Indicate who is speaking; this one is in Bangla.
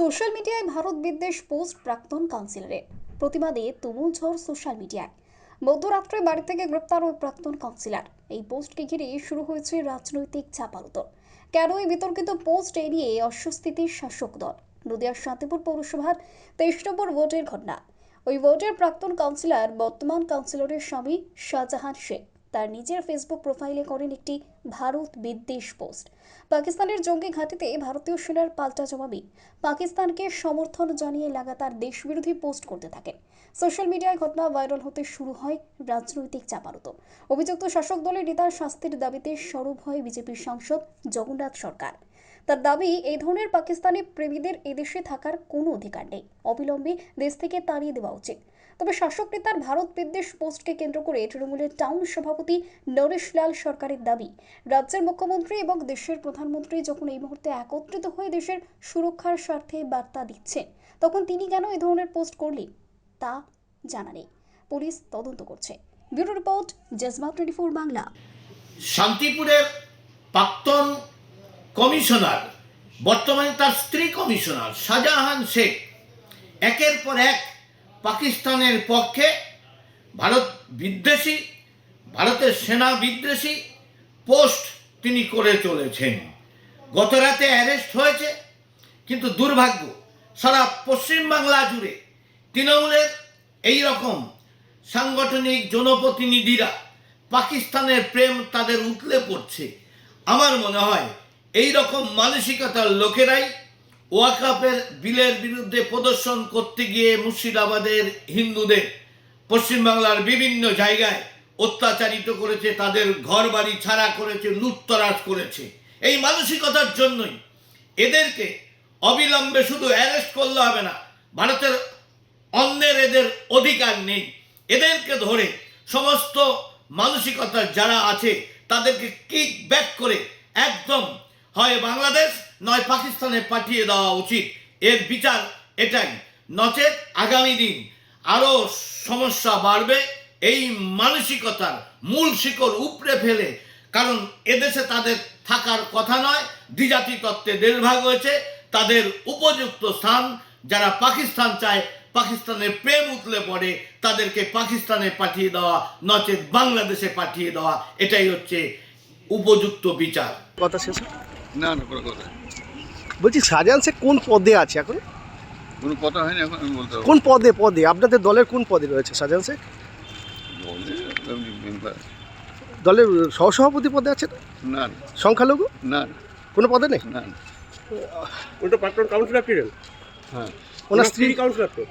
Speaker 1: সোশ্যাল মিডিয়ায় ভারত বিদ্বেষ পোস্ট প্রাক্তন কাউন্সিলরের। প্রতিবাদে তুমুল ঝড় সোশ্যাল মিডিয়ায়। মধ্যরাত্রে বাড়ি থেকে গ্রেপ্তার ওই প্রাক্তন কাউন্সিলর। এই পোস্টকে ঘিরে শুরু হয়েছে রাজনৈতিক চাপালুতর। কেন এই বিতর্কিত পোস্ট এড়িয়ে অস্বস্তিতে শাসক দল? নদিয়ার শান্তিপুর পৌরসভার তেইশ নম্বর ভোটের ঘটনা। ওই ভোটের প্রাক্তন কাউন্সিলর বর্তমান কাউন্সিলরের স্বামী শাহজাহান শেখ। তার নিজের ফেসবুক প্রোফাইলে করেন একটি ভারত বিদ্বেষ পোস্ট পাকিস্তানের জঙ্গি ঘাঁটিতে ভারতীয় সেনার পাল্টা জবাবে। পাকিস্তানকে সমর্থন জানিয়ে লাগাতার দেশবিরোধী পোস্ট করতে থাকেন। সোশ্যাল মিডিয়ায় ঘটনা ভাইরাল হতে শুরু হয় রাজনৈতিক চাপারত। অভিযুক্ত শাসক দলের নেতার শাস্তির দাবিতে সরব হয় বিজেপির সাংসদ জগন্নাথ সরকার। তার দাবি, এই ধরনের পাকিস্তানি প্রেমীদের এদেশে থাকার কোনো অধিকার নেই। অবিলম্বে দেশ থেকে তাড়িয়ে দেওয়া উচিত। তবে শাসক নেতার ভারত বিদ্বেষ পোস্টকে কেন্দ্র করে তৃণমূলের টাউন সভাপতি নরেশ লাল সরকারের দাবি। রাজ্যের মুখ্যমন্ত্রী এবং দেশের প্রধানমন্ত্রী যখন এই মুহূর্তে একত্রিত হয়ে দেশের সুরক্ষার স্বার্থে বার্তা দিচ্ছেন, তখন তিনি কেন এই ধরনের পোস্ট করলেন তা জানা নেই। পুলিশ তদন্ত করছে। Bureau report twenty four Bangla.
Speaker 2: শান্তিপুরের প্রাক্তন কমিশনার, বর্তমানে তার স্ত্রী কমিশনার, শাহজাহান শেখ। একের পর এক পাকিস্তানের পক্ষে ভারত বিদ্বেষী, ভারতের সেনা বিদ্বেষী পোস্ট তিনি করে চলেছেন। গত রাতে অ্যারেস্ট হয়েছে, কিন্তু দুর্ভাগ্য, সারা পশ্চিমবাংলা জুড়ে তৃণমূলের এই রকম সাংগঠনিক জনপ্রতিনিধিরা পাকিস্তানের প্রেম তাদের উতলে পড়ছে। আমার মনে হয় এই রকম মানসিকতার লোকেরাই ওয়াকাপের বিলের বিরুদ্ধে প্রদর্শন করতে গিয়ে মুর্শিদাবাদের হিন্দুদের পশ্চিমবাংলার বিভিন্ন জায়গায় অত্যাচারিত করেছে, তাদের ঘর বাড়ি ছাড়া করেছে, লুটতরাজ করেছে। এই মানসিকতার জন্যই এদেরকে অবিলম্বে শুধু অ্যারেস্ট করলে হবে না, ভারতের অন্যের এদের অধিকার নেই। এদেরকে ধরে সমস্ত মানসিকতার যারা আছে, তাদেরকে কিক ব্যাক করে একদম হয় বাংলাদেশ, নয় পাকিস্তানে পাঠিয়ে দেওয়া উচিত। এর বিচার এটাই। নচেত আগামী দিন আরও সমস্যা বাড়বে। এই মানসিকতার মূল শিকড় উপড়ে ফেলে। কারণ এদেশে তাদের থাকার কথা নয়, দ্বিজাতি তত্ত্বে দেড় ভাগ হয়েছে। তাদের উপযুক্ত স্থান, যারা পাকিস্তান চায় পাকিস্তানের প্রেম উতলে পড়ে, তাদেরকে পাকিস্তানে পাঠিয়ে দেওয়া, নচেত বাংলাদেশে পাঠিয়ে দেওয়া, এটাই হচ্ছে উপযুক্ত বিচার।
Speaker 3: কথা শেষ।
Speaker 4: না না কোনো কথা
Speaker 3: বলছি শাহজাহান শেখ কোন পদে আছে এখন?
Speaker 4: কোনো কথা হয়নি এখন আমি বলতে
Speaker 3: কোন পদে পদে? আপনাদের দলের কোন পদে রয়েছে শাহজাহান শেখ দলের সহসভাপতি পদে আছে না?
Speaker 4: না।
Speaker 3: সংখ্যালঘু?
Speaker 4: না
Speaker 3: কোনো পদে নেই?
Speaker 4: না
Speaker 5: তো প্রাক্তন কাউন্সিলর ছিলেন
Speaker 4: হ্যাঁ।
Speaker 3: ওনার স্ত্রী?
Speaker 5: কাউন্সিলর তো।